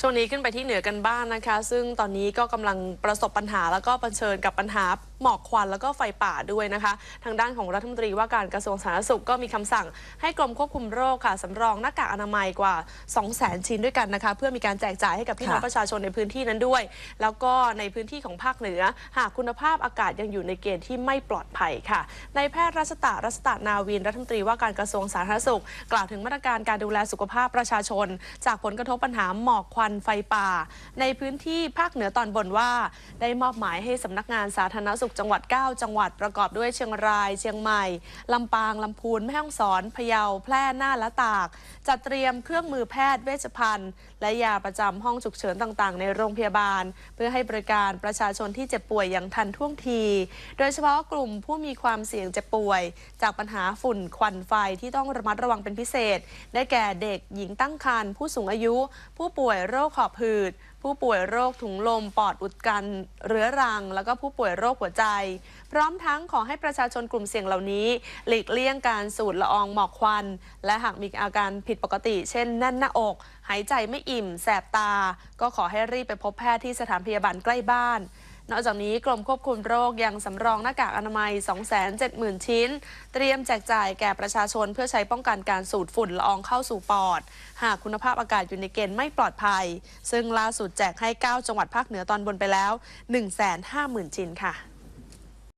ช่วงนี้ขึ้นไปที่เหนือกันบ้างนะคะ ซึ่งตอนนี้ก็กำลังประสบปัญหาแล้วก็เผชิญกับปัญหาหมอกควันแล้วก็ไฟป่าด้วยนะคะ ทางด้านของรัฐมนตรีว่าการกระทรวงสาธารณสุขก็มีคำสั่งให้กรมควบคุมโรคค่ะสำรองหน้ากากอนามัยกว่า 2 0 0 0 0 0 ชิ้นด้วยกันนะคะ เพื่อมีการแจกจ่ายให้กับพี่น้องประชาชนในพื้นที่นั้นด้วย แล้วก็ในพื้นที่ของภาคเหนือ หากคุณภาพอากาศยังอยู่ในเกณฑ์ที่ไม่ปลอดภัยค่ะในายแพทย์รัชตะรัชตะนาวินรัฐมนตรีว่าการกระทรวงสาธารณสุข กล่าวถึงมาตรการการดูแลสุขภาพประชาชน จากผลกระทบปัญหาหมอกควันไฟป่า ในพื้นที่ภาคเหนือตอนบนว่า ได้มอบหมายให้สำนักงานสาธารณสุขจังหวัด 9 จังหวัดประกอบด้วยเชียงราย เชียงใหม่ลำปางลำพูนแม่ฮ่องสอนพะเยาแพร่น่านและตาก จัดเตรียมเครื่องมือแพทย์เวชภัณฑ์ และยาประจำห้องฉุกเฉินต่างๆ ในโรงพยาบาล เพื่อให้บริการประชาชนที่เจ็บป่วยอย่างทันท่วงที โดยเฉพาะกลุ่มผู้มีความเสี่ยงเจ็บป่วย จากปัญหาฝุ่นควันไฟที่ต้องระมัดระวังเป็นพิเศษ ได้แก่เด็กหญิงตั้งครรภ์ผู้สูงอายุ ผู้ป่วยโรคหอบหืด ผู้ป่วยโรคถุงลมปอดอุดกันเรื้อรัง แล้วก็ผู้ป่วยโรคหัวใจ พร้อมทั้งขอให้ประชาชนกลุ่มเสี่ยงเหล่านี้ หลีกเลี่ยงการสูดละอองหมอกควัน และหากมีอาการผิดปกติ เช่นแน่นหน้าอก หายใจไม่อิ่ม แสบตา ก็ขอให้รีบไปพบแพทย์ที่สถานพยาบาลใกล้บ้าน นอกจากนี้กรมควบคุมโรคยังสำรองหน้ากากอนามัย 270,000 ชิ้น เตรียมแจกจ่ายแก่ประชาชนเพื่อใช้ป้องกันการสูดฝุ่นละอองเข้าสู่ปอด หากคุณภาพอากาศอยู่ในเกณฑ์ไม่ปลอดภัย ซึ่งล่าสุดแจกให้ 9 จังหวัดภาคเหนือตอนบนไปแล้ว 150,000 ชิ้นค่ะ